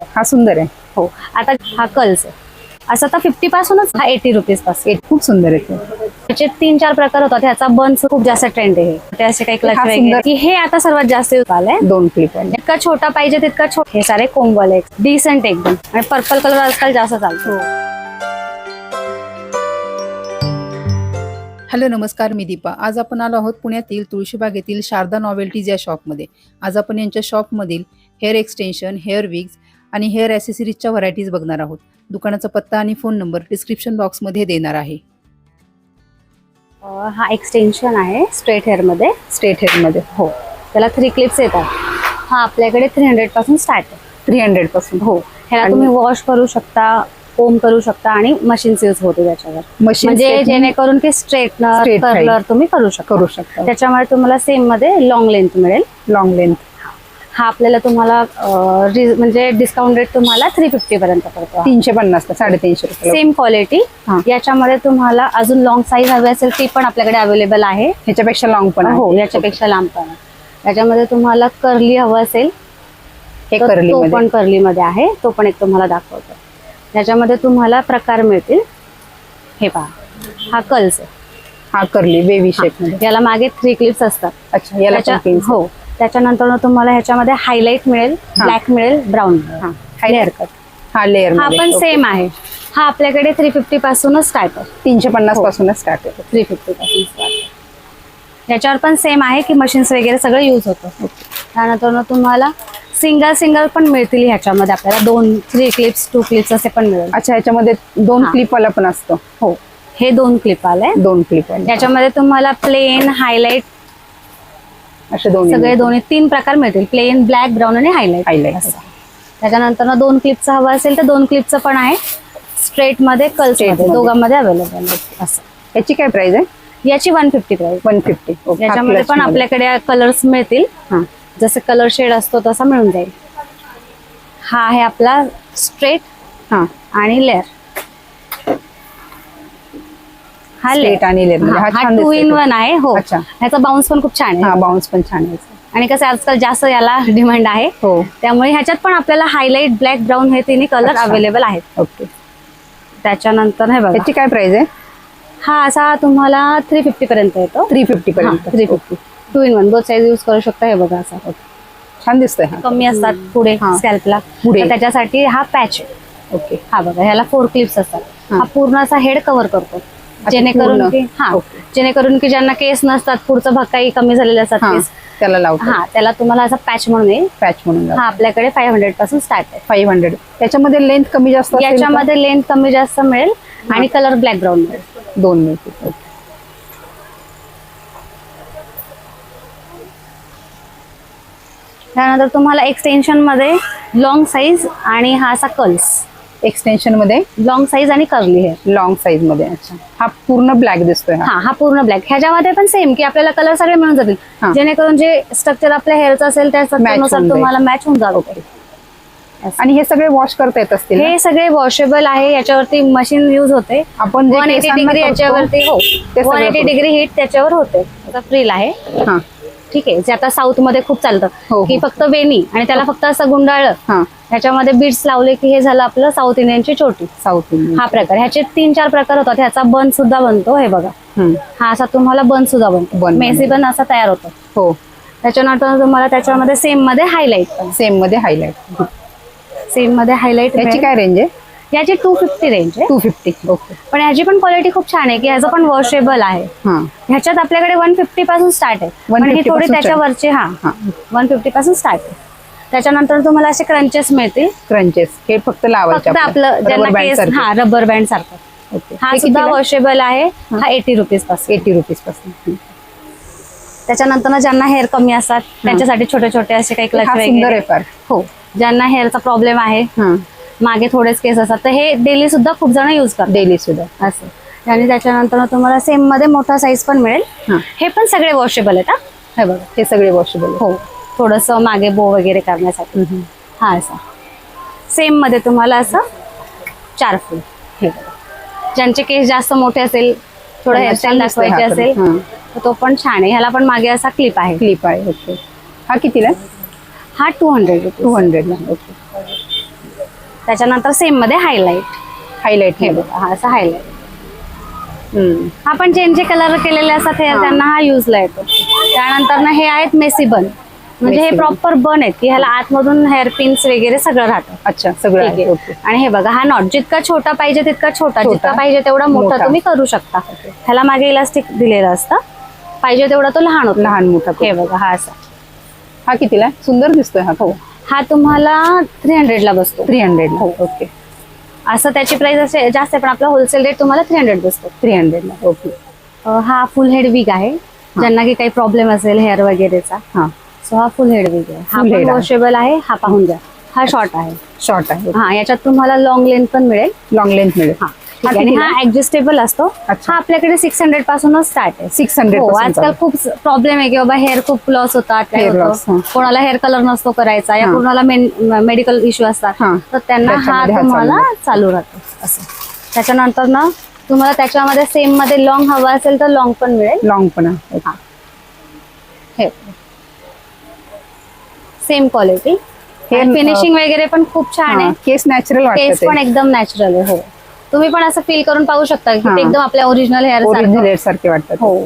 हा सुंदर आहे. हो. आता हा कल्स आहे. असं तर फिफ्टी पासूनच हा एटी रुपीजपासून हे खूप सुंदर आहे ते. त्याचे तीन चार प्रकार होतात. ह्याचा बन्स खूप जास्त ट्रेंड आहे. ते असे काही क्लच हा वगैरे सुंदर. की हे आता सर्वात जास्त आलंय दोन क्लिप आहे. जितका छोटा पाहिजे तितका छोटा हे सारे कोंबल आहे डिसेंट एकदम. आणि पर्पल कलर आजकाल जास्त चालतो. हॅलो नमस्कार मी दीपा. आज आपण आलो आहोत पुण्यातील तुळशीबागेतील शारदा नॉवेल्टीज या शॉपमध्ये आज आपण यांच्या शॉपमधील हेअर एक्सटेन्शन हेअर विग्स आणि हेअर ॲसेसरीजच्या व्हरायटीज बघणार आहोत. दुकानाचा पत्ता आणि फोन नंबर डिस्क्रिप्शन बॉक्समध्ये देणार आहे. हा एक्सटेन्शन आहे स्ट्रेट हेअरमध्ये. स्ट्रेट हेअरमध्ये हो. त्याला थ्री क्लिप्स येतात. हा आपल्याकडे थ्री हंड्रेडपासून स्टार्ट आहे. थ्री हंड्रेडपासून. हो. ह्याला तुम्ही वॉश करू शकता कोम करू शकता आणि मशीन्स यूज होते त्याच्यावर. मशीन म्हणजे जेणेकरून की स्ट्रेटनर कर्लर तुम्ही करू शकता करू शकता. त्याच्यामुळे तुम्हाला सेममध्ये लॉंग लेंथ मिळेल. लॉंग लेंथ हा आपल्याला तुम्हाला म्हणजे डिस्काउंट रेट तुम्हाला थ्री फिफ्टी पर्यंत पडतो. तीनशे पन्नास साडेतीनशे रुपये सेम क्वालिटी. याच्यामध्ये तुम्हाला अजून लॉंग साईज हवी असेल ती पण आपल्याकडे अवेलेबल आहे. ह्याच्यापेक्षा लॉंग पण आहे. हो याच्यापेक्षा लांब पण आहे. याच्यामध्ये तुम्हाला कर्ली हवं असेल हे कर्ली तो पण कर्ली मध्ये आहे. तो पण एक तुम्हाला दाखवतो. याच्यामध्ये तुम्हाला प्रकार मिळतील. हे पहा. हा कल्स आहे. हा कर्ली बेबी शेपमध्ये. याला मागे थ्री क्लिप्स असतात. अच्छा याला. हो. त्याच्यानंतर तुम्हाला ह्याच्यामध्ये हायलाइट मिळेल. ब्लॅक मिळेल ब्राऊन हा. लेअर कट हा लेअर हा पण सेम आहे. हा आपल्याकडे थ्री फिफ्टी पासूनच स्टार्ट आहे. तीनशे पन्नास हो. पासूनच स्टार्ट होतो थ्री फिफ्टी पासून स्टार्ट आहे. याच्यावर पण सेम आहे की मशीन्स वगैरे सगळं यूज होतं. त्यानंतर तुम्हाला सिंगल सिंगल पण मिळतील ह्याच्यामध्ये आपल्याला. दोन थ्री क्लिप्स टू क्लिप्स असे पण मिळेल. अच्छा ह्याच्यामध्ये दोन. क्लिप वाला पण असतो. हो. हे दोन क्लिप आले दोन क्लिप याच्यामध्ये तुम्हाला प्लेन हायलाइट असे दोन सगळे दोन्ही तीन प्रकार मिळतील. प्लेन ब्लॅक ब्राऊन आणि हायलाइट Highlight. त्याच्यानंतर ना दोन क्लिपचं हवं असेल तर दोन क्लिपचं पण आहे. स्ट्रेटमध्ये मध्ये. दोघांमध्ये अवेलेबल असं. याची काय प्राइस आहे? याची one fifty price one fifty याच्यामध्ये पण आपल्याकडे कलर्स मिळतील. हा. जसे कलर शेड असतो तसा मिळून जाईल. हा आहे आपला स्ट्रेट हा. आणि लेअर हा layer. आणि. हा छान टू इन. वन आहे हो. अच्छा. ह्याचा बाउन्स पण खूप छान हा आहे बाउन्स पण छान आहे. आणि कसं आजकाल जास्त याला डिमांड आहे. हो. त्यामुळे ह्याच्यात पण आपल्याला हायलाइट ब्लॅक ब्राऊन हे तिन्ही कलर. अवेलेबल आहेत. ओके. त्याच्यानंतर हे बघा. याची काय प्राइस आहे? हा असा तुम्हाला थ्री फिफ्टी पर्यंत येतो. थ्री फिफ्टी पर्यंत. Three fifty two in one both size use करू शकता हे बघा असा. छान दिसतोय कमी असतात पुढे. स्कॅल्पला पुढे. त्याच्यासाठी हा पॅच ओके. हा बघा ह्याला फोर क्लिप्स असतात. हा. पूर्ण असा हेड कव्हर करतो. जेणेकरून. की हा ओके. जेणेकरून की ज्यांना केस नसतात पुढचं भक्काही कमी झालेले असतात हा केस त्याला लावतो हा त्याला तुम्हाला असा पॅच म्हणून येईल. पॅच म्हणून हा आपल्याकडे फाईव्ह हंड्रेडपासून स्टार्ट आहे. फाईव्ह हंड्रेड त्याच्यामध्ये लेंथ कमी जास्त असेल का? याच्यामध्ये लेंथ कमी जास्त मिळेल आणि कलर ब्लॅक ब्राऊन मिळेल. दोन मिळतील. ओके. त्यानंतर तुम्हाला एक्सटेन्शनमध्ये लॉंग साईज आणि हा असा कर्ल्स एक्सटेन्शनमध्ये? लॉंग साईज आणि कर्ली हेअर लॉंग साईजमध्ये अच्छा. हा पूर्ण ब्लॅक दिसतोय हा. हा हा पूर्ण ब्लॅक ह्याच्यामध्ये पण सेम की आपल्याला कलर सगळे मिळून हा. जातील जेणेकरून जे स्ट्रक्चर आपल्या हेअरचं असेल त्या स्ट्रक्चरनुसार होऊन तुम्हाला मॅच होऊन जातो आणि हे सगळे वॉश करता येत असतील ना? हे सगळे वॉशेबल आहे याच्यावरती मशीन युज होते. आपण जे वन एटी केसांना डिग्री करतो, याच्यावरती हो. ते वन एटी करू. डिग्री हीट त्याच्यावर होते. फ्रील आहे. हा. ठीक आहे जे आता साऊथमध्ये खूप चालतं. हो, हो. की फक्त वेणी आणि त्याला फक्त असं गुंडाळलं. हा. ह्याच्यामध्ये बीड्स लावले की हे झालं आपलं साऊथ इंडियनची चोटी साऊथ इंडियन हा प्रकार. ह्याचे तीन चार प्रकार होतात. ह्याचा बन सुद्धा बनतो हे बघा. हा असा तुम्हाला बन सुद्धा बनतो. बन मेसी. बन असा तयार होतो. हो. त्याच्यानंतर तुम्हाला त्याच्यामध्ये सेममध्ये हायलाइट पण. सेममध्ये हायलाइट सेममध्ये हायलाइट याची काय रेंज आहे? याची टू फिफ्टी रेंज आहे. टू फिफ्टी ओके पण ह्याची पण क्वालिटी खूप छान आहे की ह्याचं पण वॉशेबल आहे. हा. ह्याच्यात आपल्याकडे वन फिफ्टी पासून स्टार्ट आहे. पण ही 150 थोडी पासून त्याच्यावरची हा. हा. वन फिफ्टी पासून स्टार्ट आहे. त्याच्यानंतर तुम्हाला असे क्रंचेस मिळतील. क्रंचेस हे फक्त लावायचे फक्त आपलं ज्यांना केस हा रबर बँड सारखं. हा सुद्धा वॉशेबल आहे. हा. एटी रुपीजपासून. एटी रुपीजपासून. त्याच्यानंतर ज्यांना हेअर कमी असतात त्यांच्यासाठी छोटे छोटे असे काही क्लच हा सुंदर आहे वगैरे फार. हो. ज्यांना हेअरचा प्रॉब्लेम आहे हा. मागे थोडेच केस असतात. तर हे डेली सुद्धा खूप जण युज करतात. डेली सुद्धा. असं. आणि त्याच्यानंतर तुम्हाला सेममध्ये मोठा साईज पण मिळेल. हा. हे पण सगळे वॉशेबल आहेत हा? हे बघा हे सगळे वॉशेबल हो. थोडस मागे बो वगैरे करण्यासाठी. हा असा. सेममध्ये तुम्हाला असं चार फुल. हे बघा. ज्यांचे केस जास्त मोठे असेल थोडं हेअरस्टाईल दाखवायची. असेल. तर तो पण छान आहे. ह्याला पण मागे असा क्लिप आहे. क्लिप आहे ओके हा कितीला हा टू हंड्रेड टू हंड्रेडला ओके त्याच्यानंतर सेममध्ये हायलाइट हायलाइट हे बघा हा असं हायलाइट हा पण ज्यांचे कलर केलेले असतात हे हा. त्यांना हा युजला येतो. त्यानंतर ना हे आहेत मेसी बन म्हणजे हे bun. प्रॉपर बन आहेत की ह्याला आतमधून हेअर पिन्स वगैरे सगळं राहतं. अच्छा सगळं ठीक आहे. आहे. ओके. आणि हे बघा हा नॉट जितका छोटा पाहिजे तितका छोटा. छोटा. जितका पाहिजे तेवढा मोठा मोठा. तुम्ही करू शकता. ह्याला मागे इलास्टिक दिलेलं असतं. पाहिजे तेवढा तो लहान होतो. लहान मोठा हे बघा हा असा. हा कितीला आहे? सुंदर दिसतोय हा. हो. हा तुम्हाला थ्री हंड्रेडला बसतो. Three hundred. ओके असं त्याची प्राइस असे जास्त आहे पण आपला होलसेल रेट तुम्हाला थ्री हंड्रेड बसतो. थ्री हंड्रेडला ओके हा फुल हेड विग आहे. ज्यांना की काही प्रॉब्लेम असेल हेअर वगैरेचा. हा. सो हा फुल हेड विग आहे. हा Full पण आहे. वॉशेबल आहे हा पाहून घ्या. हा शॉर्ट आहे. शॉर्ट आहे. हा याच्यात तुम्हाला लॉंग लेंथ पण मिळेल. लॉंग लेंथ मिळेल. हा. हा हा ऍडजस्टेबल असतो. अच्छा. हा आपल्याकडे सिक्स हंड्रेड पासूनच स्टार्ट आहे. सिक्स हंड्रेड हो आजकाल खूप प्रॉब्लेम आहे की बाबा हेअर खूप लॉस होतात काय Hair loss, होतं. कोणाला हेअर कलर नसतो करायचा या हा. कोणाला मेडिकल इश्यू असतात हा. तर त्यांना हा त्याच्यामध्ये हा तुम्हाला चालू राहतो. असं. त्याच्यानंतर ना तुम्हाला त्याच्यामध्ये सेममध्ये लॉंग हवा असेल तर लॉंग पण मिळेल. लॉंग पण आहे. हा. हे. सेम क्वालिटी हे, फिनिशिंग वगैरे पण खूप छान आहे. केस नॅचरल टेस्ट पण एकदम नॅचरल आहे हो. तुम्ही पण असं फील करून पाहू शकता की. ते एकदम आपल्या ओरिजिनल हेअर ओरिजिनल हेअर सारखे वाटतात. हो.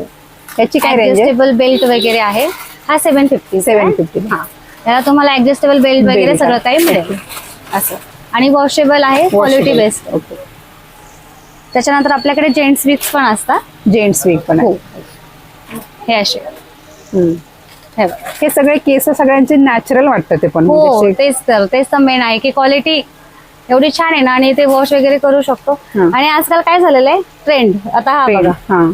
याची काय रेंज आहे ऍडजस्टेबल बेल्ट वगैरे आहे? हा सेव्हन फिफ्टी 750. हा. त्याला तुम्हाला ऍडजस्टेबल बेल्ट वगैरे Belt सगळं आहे. काही मिळेल. असं. आणि वॉशेबल आहे क्वालिटी बेस्ट ओके त्याच्यानंतर आपल्याकडे जेंट्स विक्स पण असतात. जेंट्स वीक पण आहे. हो. हे असे. हम्म. हे बघा. हे सगळे केस सगळ्यांचे नॅचरल वाटतं ते पण. हो म्हणजे तेच तर तेच तर मेन आहे की क्वालिटी एवढी छान आहे ना आणि ते वॉश वगैरे करू शकतो. आणि आजकाल काय झालेलं आहे ट्रेंड आता हा बघा. हा.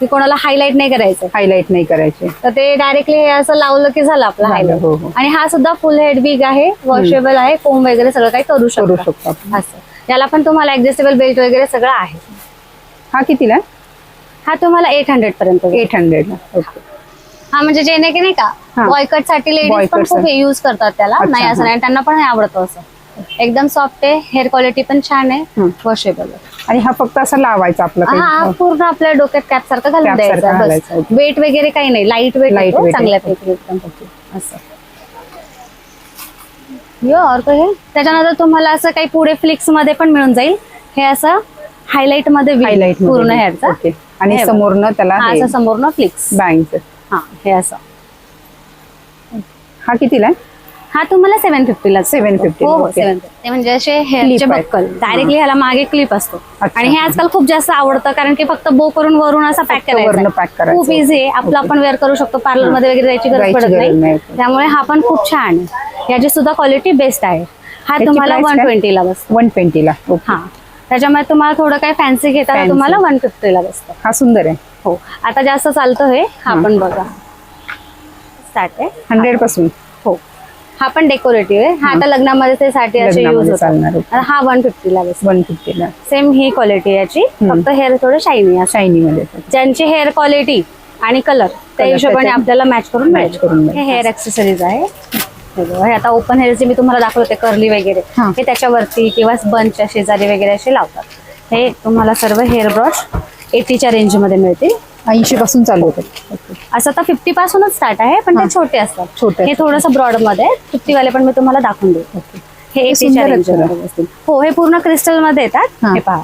की कोणाला हायलाइट नाही करायचं. हायलाइट नाही करायचे. तर ते डायरेक्टली हे असं लावलं की झालं आपलं झालं, हायलाइट हो, हो. आणि हा सुद्धा फुल हेड बिग आहे वॉशेबल आहे कोम वगैरे सगळं काही करू करू शकतो असं. याला पण तुम्हाला ऍडजस्टेबल बेल्ट वगैरे सगळं आहे. हा कितीला? हा तुम्हाला एट हंड्रेड पर्यंत. एट हंड्रेडला ओके हा. म्हणजे जे नाही की नाही का. बॉयकटसाठी लेडीज पण खूप. युज करतात त्याला. नाही असं. नाही त्यांना पण हे आवडतं असं. एकदम सॉफ्ट आहे. हेअर क्वालिटी पण छान आहे. हं. वॉशेबल आणि हा फक्त असा लावायचा आपला हा हा पूर्ण आपल्या डोक्यात कॅप सारखं घालून द्यायचा वेट वगैरे काही नाही. लाइट वेट आहे. चांगल्यापैकी एकदम असं. और आहे? त्याच्यानंतर तुम्हाला असं काही पुढे फ्लिक्समध्ये पण मिळून जाईल. हे असं हायलाइटमध्ये हायलाइट पूर्ण हेअरचा आणि हे. समोरनं त्याला हा असं समोरनं फ्लिक्स बँगच हा हे असं. हा कितीला आहे? हा तुम्हाला सेव्हन फिफ्टीला 750, हो हो ओके. सेव्हन ते म्हणजे असे हेअरचे Clip आहेत. बक्कल डायरेक्टली ह्याला मागे क्लिप असतो. अच्छा. आणि हे आजकाल खूप जास्त आवडतं कारण की फक्त बो करून वरून असा पॅक फक्त वरनं pack करायचा. करायचं. खूप इझी आहे. आपलं. आपण वेअर करू शकतो पार्लरमध्ये वगैरे जायची गरज जायची पडत गरज नाही. नाही. त्यामुळे हा पण खूप छान आहे. याची सुद्धा क्वालिटी बेस्ट आहे. हा तुम्हाला price वन काय? ट्वेंटीला बसतो. वन ट्वेंटीला ओके. हा. त्याच्यामुळे तुम्हाला थोडं काही फॅन्सी घेताना Fancy. तुम्हाला वन फिफ्टीला बसतं. हा सुंदर आहे. हो. आता जास्त चालतं हे. हा हा. पण बघा. स्टार्ट आहे. हंड्रेडपासून. हो पण डेकोरेटिव्ह आहे. हा आता लग्नामध्ये साठी असे यूज होतात. हा वन फिफ्टीला वन फिफ्टीला सेम ही क्वालिटी याची. फक्त हेअर थोडं शायनी शायनी मध्ये ज्यांची हेअर क्वालिटी आणि कलर त्या हिशोबाने आपल्याला मॅच करून मिळेल. करून. हे हेअर ऍक्सेसरीज आहे. हे आता ओपन हेअरचे मी तुम्हाला दाखवते कर्ली वगैरे हा. त्याच्यावरती किंवा बंचच्या शेजारी वगैरे असे लावतात. हे तुम्हाला सर्व हेअर ब्रश एटीच्या रेंजमध्ये मिळतील. ऐंशी पासून चालू ओके असं तर फिफ्टी पासूनच स्टार्ट आहे पण हा. ते छोटे असतात. छोटे हे थोडंसं ब्रॉडमध्ये फिफ्टी वाले पण मी तुम्हाला दाखवून देऊ हे हो हे पूर्ण क्रिस्टलमध्ये येतात. हा. हे पहा.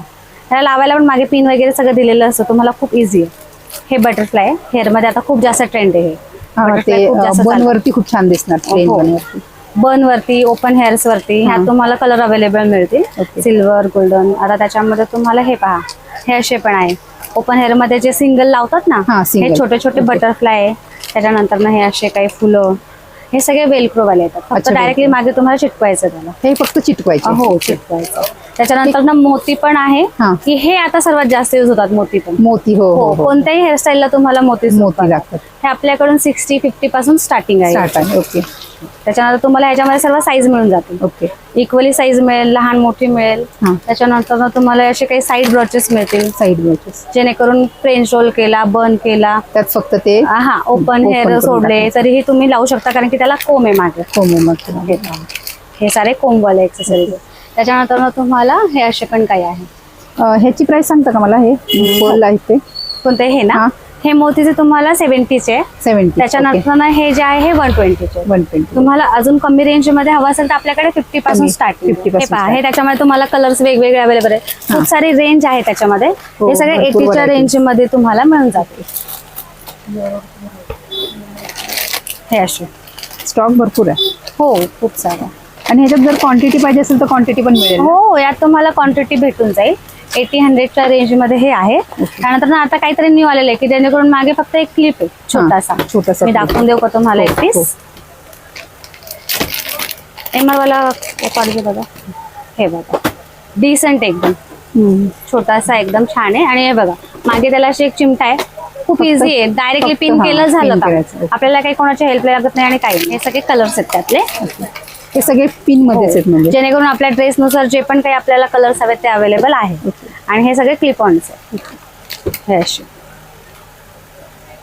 ह्याला लावायला पण मागे पिन वगैरे सगळं दिलेलं असतं. तुम्हाला खूप इझी आहे. हे बटरफ्लाय हेअरमध्ये आता खूप जास्त ट्रेंड आहे हे. हा खूप जास्त बन चालतं. वरती खूप छान दिसणार प्लेन हो. बन वरती ओपन हेअर्स वरती ह्यात हा. तुम्हाला कलर अवेलेबल मिळतील. सिल्वर गोल्डन आता त्याच्यामध्ये तुम्हाला हे पहा. हे असे पण आहे. ओपन हेअरमध्ये जे सिंगल लावतात ना हा, हे. छोटे छोटे. बटरफ्लाय आहे. त्याच्यानंतर ना हे असे काही फुलं हे सगळे वेलक्रो वाले येतात. फक्त अच्छा, डायरेक्टली मागे तुम्हाला चिटकवायचं त्याला. हे फक्त चिटकवायचे. हो चिटकवायचं त्याच्यानंतर ना मोती पण आहे. हा. की हे आता सर्वात जास्त युज होतात मोती पण. मोती हो हो हो हो. कोणत्याही हेअरस्टाईलला तुम्हाला मोती मोती लागतात. हे आपल्याकडून सिक्स्टी फिफ्टी पासून स्टार्टिंग आहे. स्टार्ट आहे ओके त्याच्यानंतर तुम्हाला ह्याच्यामध्ये सर्व साईज मिळून जातील. ओके इक्वली साईज मिळेल लहान मोठी मिळेल. हा. त्याच्यानंतर ना तुम्हाला असे काही साईड ब्रॉचेस मिळतील. साईड मॅचेस जेणेकरून फ्रेंच रोल केला बन केला. त्यात फक्त ते हा ओपन Open हेअर करून सोडले टाकायचं. तरीही तुम्ही लावू शकता कारण की त्याला कोम आहे मागे. होमो मग. हे. हे सारे कोमवाले एक्सेसरीज त्याच्यानंतर तुम्हाला हे असे पण काही आहे. ह्याची प्राइस सांगता का मला हे? गोल आहे ते. कोणते? हे ना? हा. मोतीचे तुम्हाला सेव्हन्टीचे आहे. सेव्हन्टी त्याच्यानंतर हे जे आहे हे वन ट्वेंटीचे वन ट्वेंटी तुम्हाला अजून कमी रेंजमध्ये हवं असेल तर आपल्याकडे फिफ्टी पासून कमी, स्टार्टिंग 50 पासून पहा start. हे त्याच्यामध्ये तुम्हाला कलर्स वेगवेगळे अवेलेबल आहे खूप सारी रेंज आहे त्याच्यामध्ये. हो, हे सगळे एटीच्या variety. रेंजमध्ये तुम्हाला मिळून जातील. हे असे. स्टॉक भरपूर आहे. हो खूप सारं. आणि ह्याच्यात जर क्वांटिटी पाहिजे असेल तर क्वांटिटी पण मिळेल? हो यात तुम्हाला क्वांटिटी भेटून जाईल. एटी हंड्रेडच्या रेंजमध्ये हे आहे. त्यानंतर ना आता काहीतरी न्यू आलेलं आहे की जेणेकरून मागे फक्त एक क्लिप आहे छोटासा. छोटासा मी. दाखवून देऊ का तुम्हाला एक हो, पीस एम वाला पाहिजे बघा. हे बघा. डिसेंट एकदम. छोटासा एकदम छान आहे. आणि हे बघा मागे त्याला अशी एक चिमटा आहे. खूप इझी आहे. डायरेक्टली पिन हा, केलं झालं का. आपल्याला काही कोणाची हेल्प लागत नाही आणि काही नाही. हे सगळे कलर्स आहेत त्यातले. हे सगळे पिन मध्येच आहेत. म्हणजे जेणेकरून आपल्या ड्रेसनुसार जे पण काही आपल्याला कलर्स हवेत ते अवेलेबल आहे. आणि हे सगळे क्लिप आहे हे असे.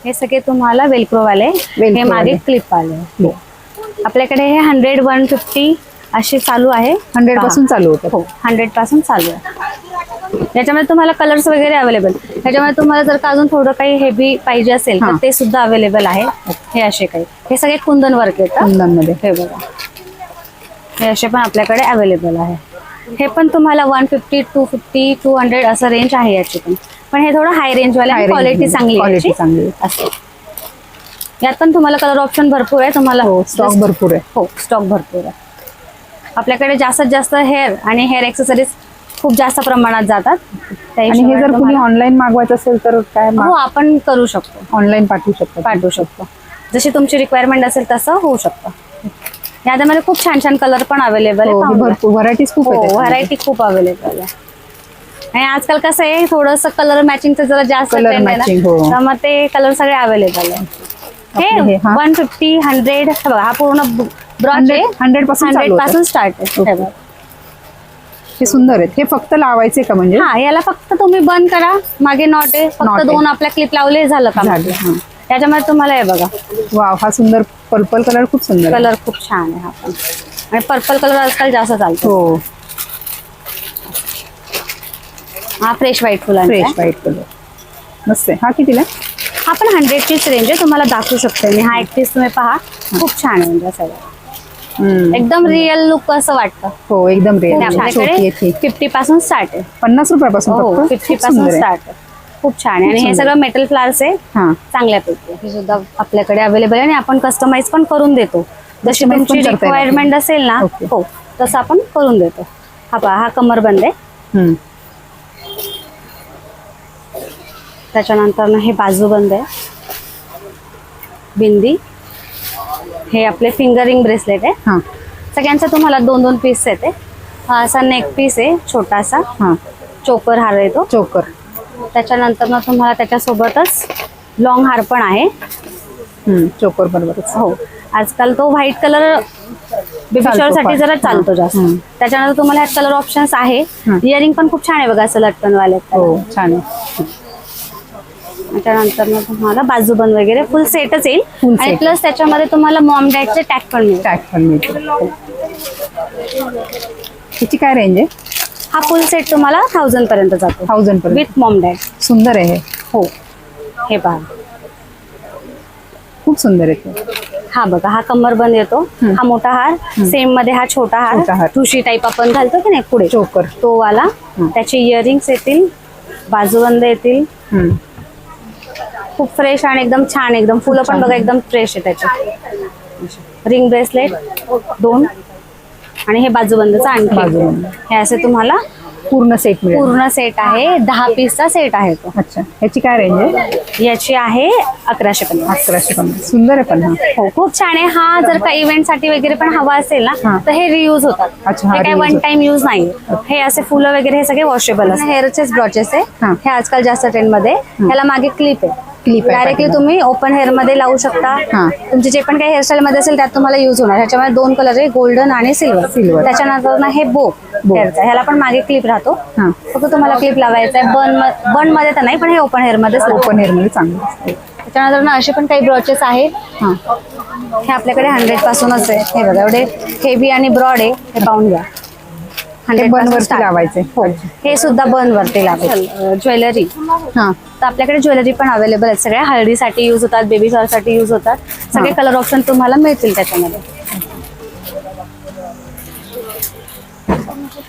हे सगळे तुम्हाला वेलक्रो वाले हे मागे. क्लिप वाले हो. आपल्याकडे हे हंड्रेड वन फिफ्टी असे चालू आहे. 100 पासून चालू होतं हो हंड्रेडपासून चालू आहे. याच्यामध्ये तुम्हाला कलर्स वगैरे अवेलेबल याच्यामध्ये तुम्हाला जर का अजून थोडं काही हेवी पाहिजे असेल तर हा. ते सुद्धा अवेलेबल आहे. हे असे काही. हे सगळे कुंदन वर्क येतात कुंदनमध्ये. हे बघा. हे असे पण आपल्याकडे अवेलेबल आहे. हे पण तुम्हाला one fifty two fifty two hundred असं रेंज आहे याची पण. पण हे थोडं हाय रेंज वाले क्वालिटी मध्ये. चांगली याची. चांगली आहे. असं. यात पण तुम्हाला कलर ऑप्शन भरपूर आहे. तुम्हाला हो स्टॉक भरपूर आहे. हो स्टॉक भरपूर आहे. आपल्याकडे जास्तीत जास्त हेअर आणि हेअर एक्सेसरीज खूप जास्त प्रमाणात जातात. आणि हे जर कुणी ऑनलाईन मागवायचं असेल तर काय हो आपण करू शकतो. ऑनलाईन पाठवू शकतो. पाठवू शकतो. जशी तुमची रिक्वायरमेंट असेल तसं होऊ शकतं. याच्यामध्ये खूप छान छान कलर पण अवेलेबल हो, आहे हे. भरपूर व्हरायटीज खूप हो. व्हरायटी खूप अवेलेबल आहे आणि आजकाल कसं आहे थोडस कलर मॅचिंगचं जरा जास्त हो. तर मग ते कलर सगळे अवेलेबल आहे हे, हे हा. वन फिफ्टी हंड्रेड हा पूर्ण ब्रॉच आहे 100 100 पासून चालू हंड्रेड होतं. पासून स्टार्ट आहे हे. हे सुंदर आहेत हे फक्त लावायचे का म्हणजे हा याला फक्त तुम्ही बंद करा मागे नॉट आहे फक्त. दोन आपल्या क्लिप लावले झालं का हा. त्याच्यामध्ये तुम्हाला हे बघा. वाव हा सुंदर पर्पल कलर खूप सुंदर. कलर खूप छान आहे हा पण. आणि पर्पल कलर आजकाल जास्त चालतो. हो. हा फ्रेश व्हाईट फुलांचा फ्रेश आहे. व्हाईट कलर मस्त आहे. हा कितीला? हा पण हंड्रेडचीच रेंज आहे. तुम्हाला दाखवू शकते मी. हा एक पीस तुम्ही पहा. खूप छान आहे म्हणजे सगळं हम्म. एकदम रिअल लुक असं वाटतं. हो एकदम रेड छोटी आपल्याकडे येते फिफ्टी पासून स्टार्ट आहे. पन्नास रुपयापासून हो फक्त. फिफ्टी पासून सुंदर आहे. स्टार्ट आहे. खूप छान आहे. आणि हे. सगळं मेटल फ्लावर्स आहे. चांगल्यापैकी हे सुद्धा आपल्याकडे अवेलेबल आहे आणि आपण कस्टमाइज पण करून देतो. जशी तुमची रिक्वायरमेंट असेल ना. हो तसं आपण करून देतो. हा पहा हा कमर बंद आहे. त्याच्यानंतर ना हे बाजू बंद आहे. बिंदी. हे आपले फिंगरिंग ब्रेसलेट आहे. हा. सगळ्यांचा तुम्हाला दोन दोन पीस येते. हा असा नेक पीस आहे छोटासा. चोकर हार येतो चोकर. त्याच्यानंतर ना तुम्हाला त्याच्यासोबतच लॉंग हार पण आहे. हम्म, चोकर बरोबरच हो. आजकाल तो व्हाईट कलरसाठी. जरा चालतो जास्त. त्याच्यानंतर तुम्हाला ह्यात कलर ऑप्शन्स आहे. इयरिंग पण खूप छान आहे बघा असं लटकनवाले. हो छान आहे. त्याच्यानंतर मग तुम्हाला बाजूबंद वगैरे फुल सेटच येईल. आणि. प्लस त्याच्यामध्ये तुम्हाला मॉम डॅटचे टॅग पण मिळेल टॅग पण मिळते त्याची काय रेंज आहे? हा फुल सेट तुम्हाला थाउजंड पर्यंत जातो. थाउजंड पर्यंत. विथ मॉम डॅट सुंदर आहे हे. हो. हे पहा. खूप सुंदर आहे ते. हा बघा हा कमरबंद येतो. हम्म. हा मोठा हार. सेममध्ये हा छोटा छोटा हार. हार. ठुशी टाईप आपण घालतो की नाही? पुढे. चोकर. तो वाला. हम्म. त्याचे इयरिंग्स येतील. बाजूबंद येतील. हम्म. खूप फ्रेश आणि एकदम छान एकदम फुलं पण बघा एकदम फ्रेश आहे त्याचे. रिंग ब्रेसलेट दोन. आणि हे बाजूबंदचं आणखी. बाजूबंद. हे असे तुम्हाला पूर्ण सेट मिळेल. पूर्ण सेट आहे. दहा पीसचा सेट आहे तो. अच्छा. ह्याची काय रेंज आहे? याची आहे अकराशे पन्नास. अकराशे पन्नास. सुंदर आहे पण हा. हो खूप छान आहे. हा जर का इव्हेंटसाठी वगैरे पण हवा असेल हा. ना तर हे रियूज होतात. अच्छा, हा हे काय reuse वन होतात. टाइम यूज नाही हे असे फुलं वगैरे हे सगळे वॉशेबल असतात. हेअरचेच ब्रॉचेस आहे. हा. हे आजकाल जास्त ट्रेंडमध्ये. ह्याला मागे क्लिप आहे. आहे डायरेक्टली. तुम्ही ओपन हेअरमध्ये लावू शकता. हा. तुमचे जे पण काही हेअरस्टाईल मध्ये असेल त्यात तुम्हाला युज होणार. ह्याच्यामध्ये दोन कलर आहे गोल्डन आणि सिल्वर Silver. त्याच्यानंतर ना हे बो. हेअरचा ह्याला पण मागे क्लिप राहतो. हा. फक्त तुम्हाला क्लिप लावायचा आहे. बन बनमध्ये तर नाही पण हे ओपन हेअर मध्येच लावतो. ओपन हेअरमध्ये चांगलं त्याच्यानंतर ना असे पण काही ब्रॉचेस आहेत. हा. हे आपल्याकडे हंड्रेड पासूनच आहे. हे बघा एवढे हेवी आणि ब्रॉड आहे. हे पाहून घ्या. हंड्रेड बन वरती लावायचे. हो. हे सुद्धा बन वरती लावायचे. ज्वेलरी. हा. तर आपल्याकडे ज्वेलरी पण अवेलेबल आहेत. सगळ्या हळदीसाठी यूज होतात बेबी साठी यूज होतात. सगळे हा. कलर ऑप्शन तुम्हाला मिळतील त्याच्यामध्ये.